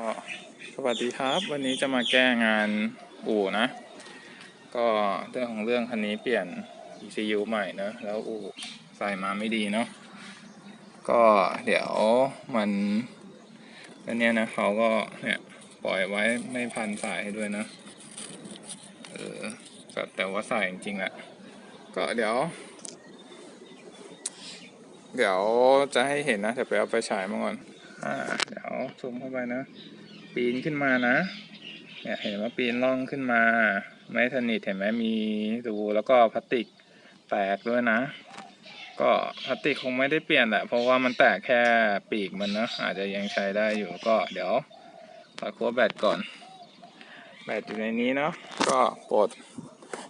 ก็สวัสดีครับ วันนี้จะมาแก้งานอู่นะ ก็เรื่องของเรื่องคันนี้เปลี่ยน ECU ใหม่นะแล้วอู่ใส่มาไม่ดีเนาะก็เดี๋ยวมันอันเนี้ยนะเขาก็เนี่ยปล่อยไว้ไม่พันสายให้ด้วยนะเออแต่แต่ว่าใส่จริงๆแหละก็เดี๋ยว เดี๋ยวจะให้เห็นนะเดี๋ยวไปเอาไปฉายมาก่อนอ่าเดี๋ยว ซูมเข้าไปนะ ปีนขึ้นมานะเนี่ยเห็นว่าปีนล่องขึ้นมา ไม่สนิทเห็นไหมมีรูแล้วก็พลาสติกแตกด้วยนะ ก็พลาสติกคงไม่ได้เปลี่ยนแหละเพราะว่ามันแตกแค่ปีกมันนะอาจจะยังใช้ได้อยู่ก็เดี๋ยวขอคัวแบตก่อน แบตอยู่ในนี้เนาะก็ปลด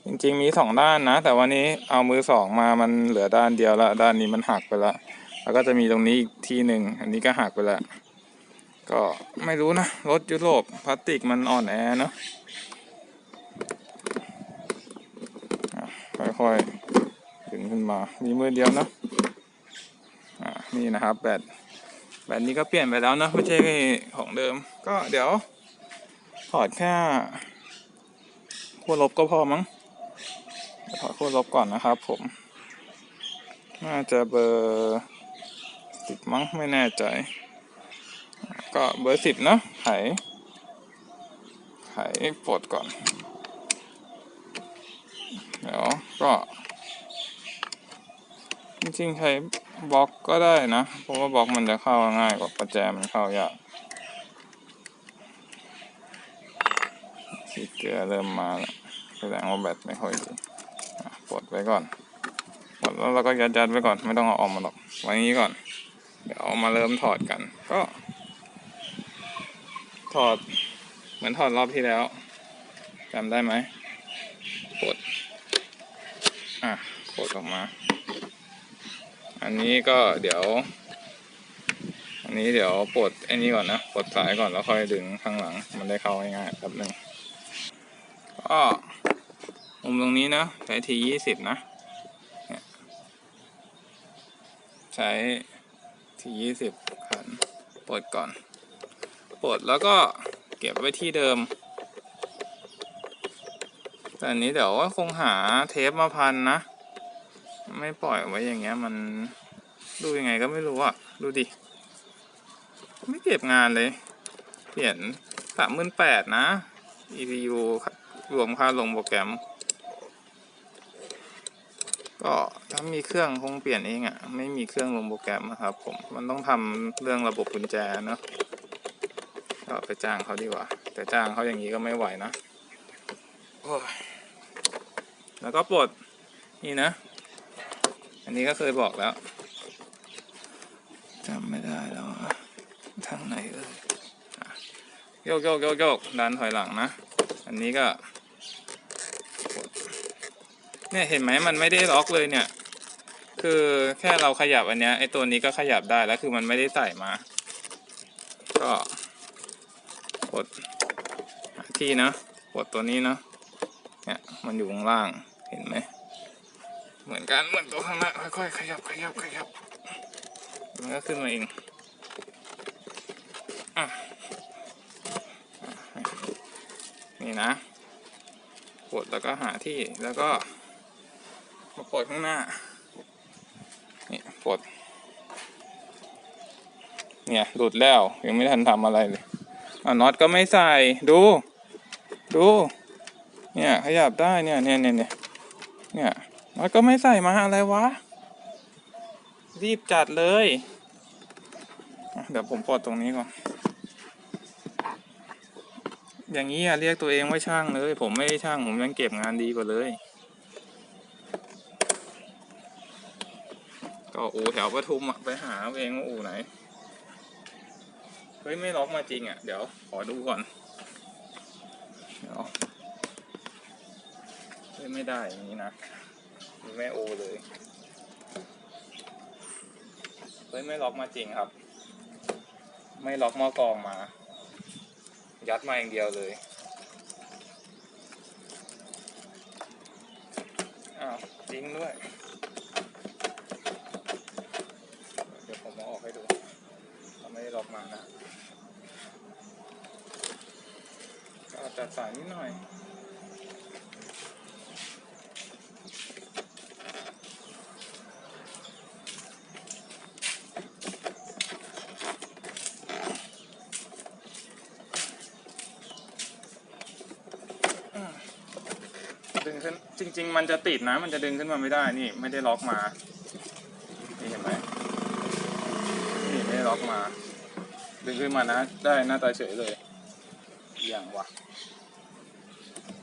จริงๆมีสองด้านนะ แต่วันนี้เอามือสองมามันเหลือด้านเดียวละด้านนี้มันหักไปละแล้วก็จะมีตรงนี้อีกที่หนึ่งอันนี้ก็หักไปล้ว ก็ไม่รู้นะ รถยุโรปพลาสติกมันอ่อนแอเนาะค่อยๆดึงขึ้นมามีมือเดียวเนาะอ่านี่นะครับแบตแบตนี้ก็เปลี่ยนไปแล้วนะไม่ใช่ของเดิม ก็เดี๋ยวถอดแค่ขั้วลบก็พอมั้งถอดขั้วลบก่อนนะครับผม น่าจะเบอร์สิบมั้งไม่แน่ใจ ก็เบอร์สิบเนาะไข ไขปลดก่อน เดี๋ยวก็ จริงๆใช้บล็อกก็ได้นะ เพราะว่าบล็อกมันจะเข้าง่ายกว่าประแจมันเข้ายากสีเกลือเริ่มมาแล้วแสดงว่าแบตไม่ค่อยดีปลดไว้ก่อนปลดแล้วเราก็ยัดยัดๆไว้ก่อน ไม่ต้องเอาออกมาหรอก ไว้อย่างนี้ก่อน เดี๋ยวมาเริ่มถอดกัน ก็ ถอด เหมือนถอดรอบที่แล้วจำได้ไหมปลดอะปลดออกมา อันนี้ก็เดี๋ยว อันนี้เดี๋ยวปลดไอ้นี้ก่อนนะปลดสายก่อนแล้วค่อยดึงข้างหลัง มันได้เข้าง่ายๆแป๊บหนึ่งก็มุมตรงนี้นะใช้ทียี่สิบนะเนี่ยใช้ทียี่สิบขันปลดก่อน ปลดแล้วก็เก็บไว้ที่เดิม แต่อันนี้เดี๋ยวคงหาเทปมาพันนะ ไม่ปล่อยไว้อย่างเงี้ยมันดูยังไงก็ไม่รู้อะ ดูดิ ไม่เก็บงานเลย เปลี่ยนสามหมื่นแปดนะ ECU รวมค่าลงโปรแกรม ก็ถ้ามีเครื่องคงเปลี่ยนเองอะ่ะ ไม่มีเครื่องลงโปรแกรมนะครับผม มันต้องทำเรื่องระบบกุญแจเนอะ ก็ไปจ้างเขาดีกว่า แต่จ้างเขาอย่างนี้ก็ไม่ไหวนะโอ้ยแล้วก็ปลดนี่นะ อันนี้ก็เคยบอกแล้วจำไม่ได้แล้วอะทางไหนเอ่ยอะโยกโยกโยกโยกดันถอยหลังนะ อันนี้ก็กดเนี่ยเห็นไหมมันไม่ได้ล็อกเลยเนี่ย คือแค่เราขยับอันเนี้ยไอตัวนี้ก็ขยับได้แล้วคือมันไม่ได้ใส่มา ก็ก ดหาที่นะกดตัวนี้นะเนี่ยมันอยู่ข้างล่างเห็นไหมเหมือนกันเหมือนตัวข้างหน้าค่อยๆขยับขยับขยับมันก็ขึ้นมาเองอะนี่นะกดแล้วก็หาที่แล้วก็มาปลดข้างหน้านี่ปลดเนี่ยหลุดแล้วยังไม่ทันทำอะไรเลย อะน็อตก็ไม่ใส่ดู ดู เนี่ยขยับได้เนี่ยเนี่ยเนี่ยเนี่ยเนี่ยมันก็ไม่ใส่มาอะไรวะ รีบจัดเลย เดี๋ยวผมปลดตรงนี้ก่อน อย่างนี้อะเรียกตัวเองว่าช่างเลย ผมไม่ช่างผมยังเก็บงานดีกว่าเลย ก็อู่แถวปทุมอะไปหาเองว่าอู่ไหน ฮ้ย ไม่ล็อกมาจริงอะเดี๋ยว ขอดูก่อน เดี๋ยวเฮ้ยไม่ได้อย่างนี้นะแม่โอเลย เฮ้ย ไม่ล็อกมาจริงครับ ไม่ล็อกหม้อกรองมา ยัดมาอย่างเดียวเลยอ้าวจริงด้วยเดี๋ยวผมเอาออกให้ดูเขาไม่ได้ล็อกมานะ จัดสายนิดหน่อยดึงขึ้นจริง ๆ มันจะติดนะ มันจะดึงขึ้นมาไม่ได้นี่ไม่ได้ล็อกมานี่เห็นไหมนี่ไม่ได้ล็อกมา ดึงขึ้นมานะ ได้หน้าตาเฉยเลย อย่างวะ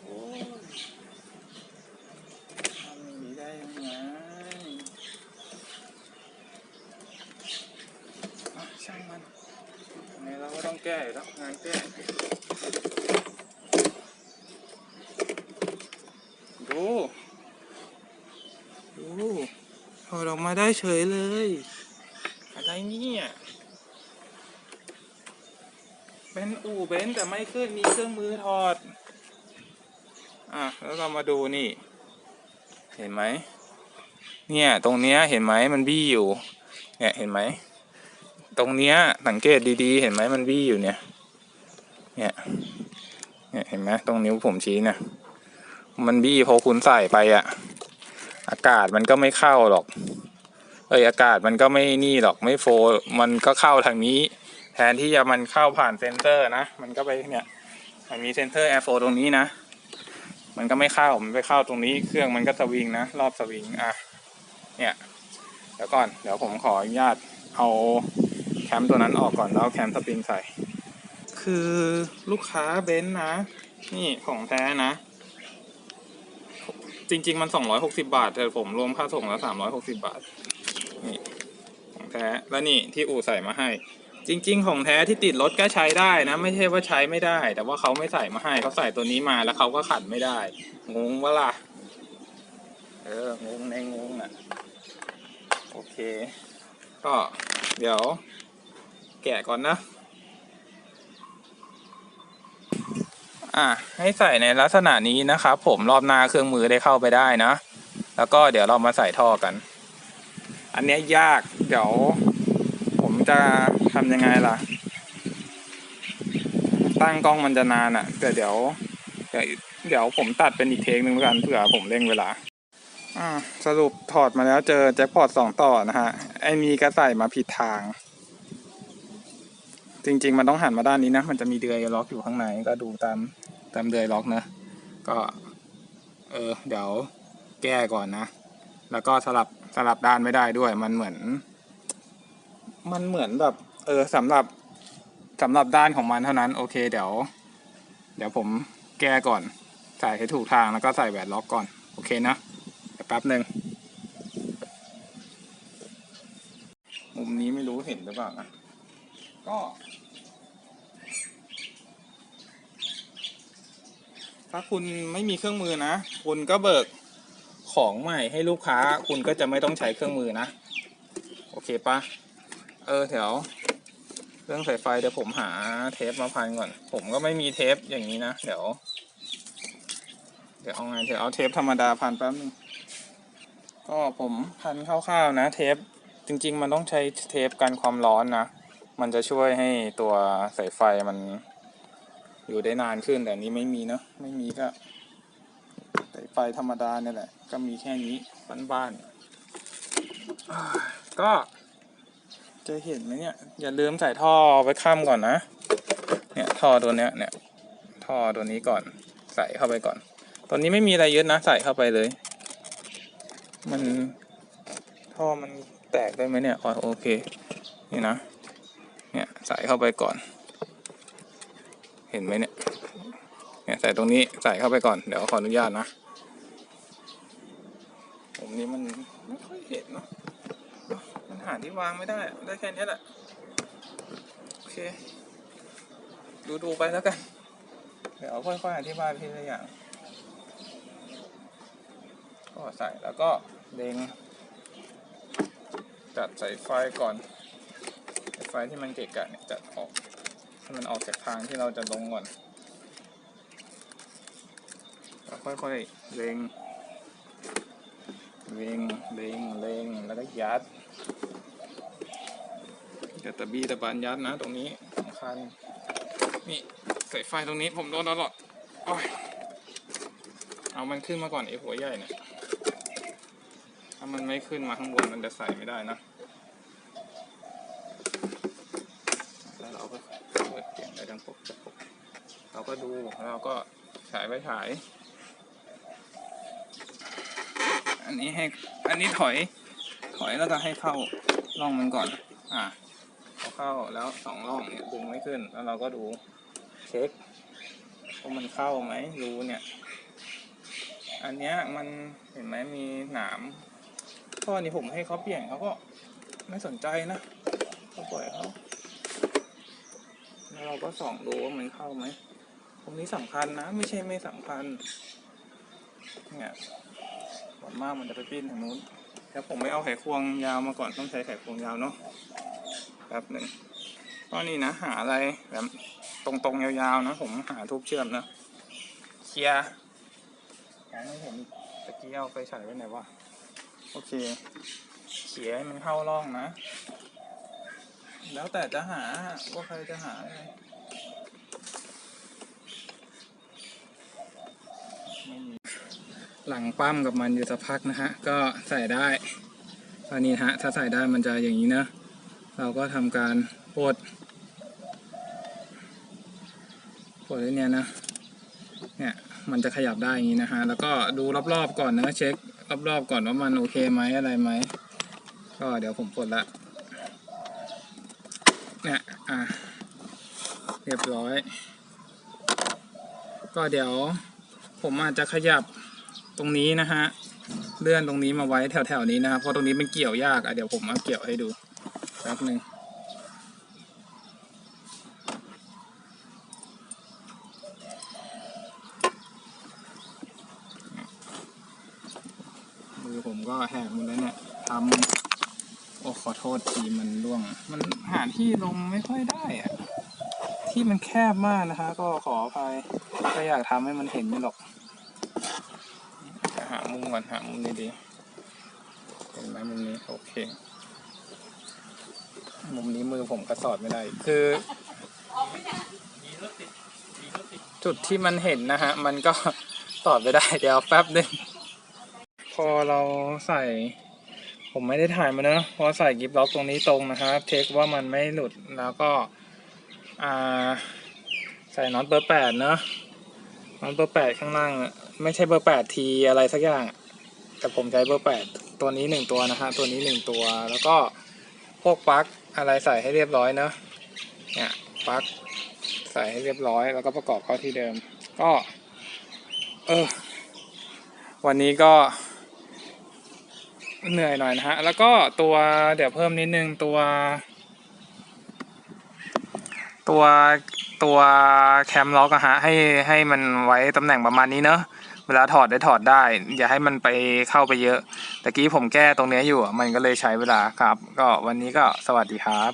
โอ้ยทำอย่างนี้ได้ยังไงอะช่างมันยังไงเราก็ต้องแก้อยู่แล้วงานแก้ดูดูถอดออกมาได้เฉยเลย อะไรเนี่ย เป็นอู่เบนแต่ไม่ขึ้นมีเครื่องมือถอด อะแล้วเรามาดูนี่ เห็นไหม เนี่ย ตรงเนี้ยเห็นไหมมันบี้อยู่ เนี่ยเห็นไหม ตรงเนี้ยสังเกตดีๆ เห็นไหมมันบี้อยู่เนี่ย เนี่ย เนี่ยเห็นไหมตรงนิ้วผมชี้เนี่ยมันบี้พอคุณใส่ไปอะอากาศมันก็ไม่เข้าหรอก เอยอากาศมันก็ไม่นี่หรอกไม่โฟ มันก็เข้าทางนี้ แทนที่จะมันเข้าผ่านเซนเตอร์นะ มันก็ไปเนี่ยมันมีเซนเตอร์แอร์โฟตรงนี้นะ มันก็ไม่เข้า มันไปเข้าตรงนี้เครื่องมันก็สวิงนะ รอบสวิงอะเนี่ยเดี๋ยวก่อนเดี๋ยวผมขออนุญาตเอาแคมตัวนั้นออกก่อนแล้วแคมสปริงใส่ คือลูกค้าเบนซ์นะ นี่ของแท้นะ จริง ๆ มันสองร้อยหกสิบาท แต่ผมรวมค่าส่งแล้วสามร้อยหกสิบาท นี่ของแท้ แล้วนี่ที่อู่ใส่มาให้ จริง ๆ ของแท้ที่ติดรถก็ใช้ได้นะ ไม่ใช่ว่าใช้ไม่ได้ แต่ว่าเขาไม่ใส่มาให้เขาใส่ตัวนี้มาแล้วเขาก็ขัดไม่ได้ งงวะล่ะ เอองงในงงอะ โอเค ก็เดี๋ยว แกะก่อนนะ อะ ให้ใส่ในลักษณะนี้นะครับผมรอบหน้าเครื่องมือได้เข้าไปได้นะ แล้วก็เดี๋ยวเรามาใส่ท่อกัน อันนี้ยาก เดี๋ยว ผมจะ ทำยังไงล่ะ ตั้งกล้องมันจะนานอะ่ะ แต่เดี๋ยวเดี๋ยวผมตัดเป็นอีกเทคหนึ่งแล้วกันเผื่อผมเร่งเวลาอ่าสรุปถอดมาแล้วเจอแจ็คพอตสองต่อนะฮะ ไอ้มีก็ใส่มาผิดทาง จริง ๆ มันต้องหันมาด้านนี้นะ มันจะมีเดือยล็อกอยู่ข้างในก็ดูตามตามเดือยล็อกนะ ก็ เออ เดี๋ยวแก้ก่อนนะ แล้วก็สลับสลับด้านไม่ได้ด้วย มันเหมือน มันเหมือนแบบ เออสำหรับสำหรับด้านของมันเท่านั้น โอเค เดี๋ยว เดี๋ยวผมแก้ก่อน ใส่ให้ถูกทางแล้วก็ใส่แหวนล็อกก่อน โอเคนะเดี๋ยวแป๊บหนึ่งมุมนี้ไม่รู้เห็นหรือเปล่านะก็ถ้าคุณไม่มีเครื่องมือนะ คุณก็เบิกของใหม่ให้ลูกค้า คุณก็จะไม่ต้องใช้เครื่องมือนะ โอเคปะเออแถว เรื่องสายไฟเดี๋ยวผมหาเทปมาพันก่อน ผมก็ไม่มีเทปอย่างนี้นะ เดี๋ยว เดี๋ยวเอาไงเดี๋ยวเอาเทปธรรมดาพันแป๊บนึงก็ผมพันคร่าวๆนะเทปจริง ๆ มันต้องใช้เทปกันความร้อนนะ มันจะช่วยให้ตัวสายไฟมันอยู่ได้นานขึ้นแต่นี้ไม่มีเนอะไม่มีก็สายไฟธรรมดาเนี่ยแหละ ก็มีแค่นี้บ้านๆก็ จะเห็นไหมเนี่ย อย่าลืมใส่ท่อไว้ข้ามก่อนนะ เนี่ยท่อตัวเนี้ยเนี่ย ท่อตัวนี้ก่อน ใส่เข้าไปก่อน ตัวนี้ไม่มีอะไรยึดนะ ใส่เข้าไปเลย มันท่อมันแตกได้ไหมเนี่ยอ๋อโอเค นี่นะ เนี่ยใส่เข้าไปก่อน เห็นไหมเนี่ย เนี่ยใส่ตรงนี้ใส่เข้าไปก่อน เดี๋ยวขออนุญาตนะ ผมนี้มันไม่ค่อยเห็นเนาะ หาที่วางไม่ได้ ได้แค่นี้แหละ โอเค ดูดูๆไปแล้วกัน เดี๋ยวค่อยๆอธิบายทีละอย่าง ก็ใส่แล้วก็เล็งจัดใส่ไฟก่อนสายไฟที่มันเกะกะเนี่ยจัดออกให้มันออกจากทางที่เราจะลงก่อนแล้วค่อยๆเล็งเล็งเล็งเล็งแล้วก็ยัด อย่าตะบี้ตะบานยัดนะตรงนี้สำคัญนี่สายไฟตรงนี้ผมโดนตลอดอ้ยเอามันขึ้นมาก่อนไอ้หัวใหญ่เนี่ยถ้ามันไม่ขึ้นมาข้างบนมันจะใส่ไม่ได้นะแล้วเราก็เปิดเสียงได้ดังปกปกเราก็ดูแล้วเราก็ฉายไปฉาย อันนี้ให้อันนี้ถอย ถอยแล้วก็ให้เข้าร่องมันก่อน อ่า เข้าแล้วสองร่องเนี่ยดึงไม่ขึ้น แล้วเราก็ดูเช็คว่ามันเข้าไหมรูเนี่ย อันเนี้ยมันเห็นไหมมีหนามข้อนี้ผมให้เขาเปลี่ยนเขาก็ไม่สนใจนะก็ปล่อยเขาแล้วเราก็ส่องดูว่ามันเข้าไหมตรงนี้สำคัญนะ ไม่ใช่ไม่สำคัญเนี่ยส่วนมากมันจะไปปิ้นทางนู้น แล้วผมไม่เอาไขควงยาวมาก่อนต้องใช้ไขควงยาวเนาะแป๊บหนึ่งก็นี่นะหาอะไรแบบตรงๆยาวๆนะ ผมหาทูบเชื่อมนะเคลียร์ยังไม่เห็นตะกี้เอาไปใส่ไว้ไหนวะโอเคเขียให้มันเข้าร่องนะ แล้วแต่จะหาว่าใครจะหาอะไรไม่มี หลังปั้มกับมันอยู่สักพักนะฮะ ก็ใส่ได้ตอนนี้ฮะ ถ้าใส่ได้มันจะอย่างนี้นะ เราก็ทำการปลดปลดไอ้เนี่ยนะ เนี่ย มันจะขยับได้อย่างนี้นะฮะ แล้วก็ดูรอบๆก่อนนะเช็ครอบๆก่อนว่ามันโอเคไหมอะไรไหม ก็เดี๋ยวผมปลดละ เนี่ย อะ เรียบร้อย ก็เดี๋ยวผมอาจจะขยับ ตรงนี้นะฮะเลื่อนตรงนี้มาไว้แถวๆนี้นะครับเพราะตรงนี้มันเกี่ยวยากอะเดี๋ยวผมเอาเกี่ยวให้ดูแป๊บหนึ่งมือผมก็แหกหมดแล้วเนี่ยทำโอ้ขอโทษทีมันร่วง มันหาที่ลงไม่ค่อยได้อะที่มันแคบมากนะคะ ก็ขออภัยก็อยากทำให้มันเห็นไม่หรอกามุมก่อนหามุมดีๆเห็นไหมมุมนี้โอเค มุมนี้มือผมกระสอดไม่ได้ คือจุดที่มันเห็นนะฮะ มันก็สอดไม่ได้ เดี๋ยวแป๊บนึงพอเราใส่ ผมไม่ได้ถ่ายมาเนอะพอใส่กิฟล็อกตรงนี้ตรงนะครับเช็คว่ามันไม่หลุดแล้วก็อ่าใส่น็อตเบอร์แปดเนอะมันเบอร์แปดข้างล่าง ไม่ใช่เบอร์แปดทีอะไรสักอย่างแต่ผมใช้เบอร์แปดตัวนี้หนึ่งตัวนะฮะตัวนี้หนึ่งตัว แล้วก็พวกปลั๊กอะไรใส่ให้เรียบร้อยเนอะเนี่ยปลั๊กใส่ให้เรียบร้อยแล้วก็ประกอบเข้าที่เดิม ก็ เออ วันนี้ก็ เหนื่อยหน่อยนะฮะ แล้วก็ตัวเดี๋ยวเพิ่มนิดนึงตัว ตัวตัวแคมล็อกอะฮะให้ให้มันไว้ตำแหน่งประมาณนี้เนอะ เวลาถอดได้ถอดได้ อย่าให้มันไปเข้าไปเยอะตะกี้ผมแก้ตรงเนี้ยอยู่มันก็เลยใช้เวลาครับ ก็วันนี้ก็สวัสดีครับ